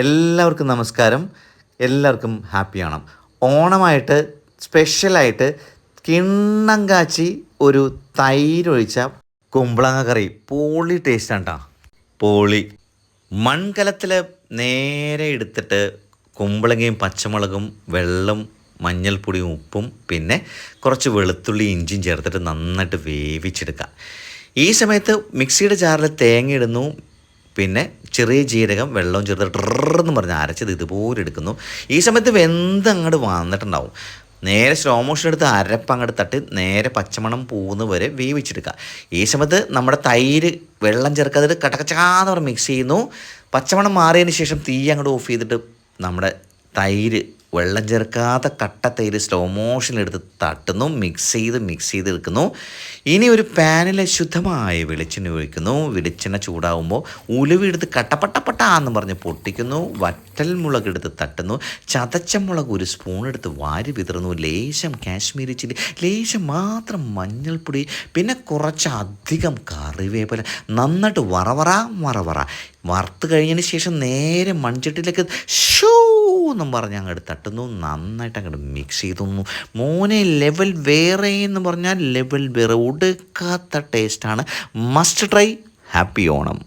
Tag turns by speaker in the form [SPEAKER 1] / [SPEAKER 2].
[SPEAKER 1] എല്ലാവർക്കും നമസ്കാരം. എല്ലാവർക്കും ഹാപ്പി ആണ് ഓണമായിട്ട് സ്പെഷ്യലായിട്ട് കിണ്ണം കാച്ചി ഒരു തൈരൊഴിച്ച കുമ്പളങ്ങ കറി. പോളി ടേസ്റ്റാണ് കേട്ടോ പോളി. മൺകലത്തിൽ നേരെ എടുത്തിട്ട് കുമ്പളങ്ങയും പച്ചമുളകും വെള്ളം മഞ്ഞൾപ്പൊടിയും ഉപ്പും പിന്നെ കുറച്ച് വെളുത്തുള്ളി ഇഞ്ചിയും ചേർത്തിട്ട് നന്നായിട്ട് വേവിച്ചെടുക്കുക ഈ സമയത്ത് മിക്സിയുടെ ജാറിൽ തേങ്ങ ഇടുന്നു. പിന്നെ ചെറിയ ജീരകം വെള്ളവും ചേർത്ത് ട്രെന്ന് പറഞ്ഞ് അരച്ചത് ഇതുപോലെ എടുക്കുന്നു. ഈ സമയത്ത് വെന്ത് അങ്ങോട്ട് വന്നിട്ടുണ്ടാവും. നേരെ സ്ലോ മോഷൻ എടുത്ത് അരപ്പ് അങ്ങോട്ട് തട്ടി നേരെ പച്ചമണം പോകുന്ന വരെ വേവിച്ചെടുക്കുക. ഈ സമയത്ത് നമ്മുടെ തൈര് വെള്ളം ചേർക്കാതെ കടക്കച്ചാന്ന് പറഞ്ഞ് മിക്സ് ചെയ്യുന്നു. പച്ചമണം മാറിയതിന് ശേഷം തീ അങ്ങോട്ട് ഓഫ് ചെയ്തിട്ട് നമ്മുടെ തൈര് വെള്ളം ചേർക്കാതെ കട്ട തൈര് സ്ലോ മോഷനിലെടുത്ത് തട്ടുന്നു മിക്സ് ചെയ്ത് മിക്സ് ചെയ്ത് എടുക്കുന്നു. ഇനി ഒരു പാനിൽ ശുദ്ധമായ വെളിച്ചെണ്ണ ഒഴിക്കുന്നു. വെളിച്ചെണ്ണ ചൂടാവുമ്പോൾ ഉലുവെടുത്ത് കട്ടപ്പട്ടപ്പട്ട എന്ന് പറഞ്ഞ് പൊട്ടിക്കുന്നു. വറ്റൽ മുളക് എടുത്ത് തട്ടുന്നു. ചതച്ച മുളക് ഒരു സ്പൂൺ എടുത്ത് വാരി വിതറുന്നു. ലേശം കാശ്മീരി ചില്ലി ലേശം മാത്രം മഞ്ഞൾപ്പൊടി പിന്നെ കുറച്ചധികം കറിവേപ്പില. നന്നായിട്ട് വറവറ വറവറ വറുത്ത് കഴിഞ്ഞതിന് ശേഷം നേരെ മൺചട്ടിയിലേക്ക് ഷൂ എന്നും പറഞ്ഞ് അങ്ങോട്ട് തട്ടുന്നു നന്നായിട്ട് അങ്ങോട്ട് മിക്സ് ചെയ്തുന്നു. മോനെ ലെവൽ വേറെ എന്ന് പറഞ്ഞാൽ ലെവൽ വേറെ. ഒടുക്കാത്ത ടേസ്റ്റാണ് മസ്റ്റ് ട്രൈ ഹാപ്പി ഓണം.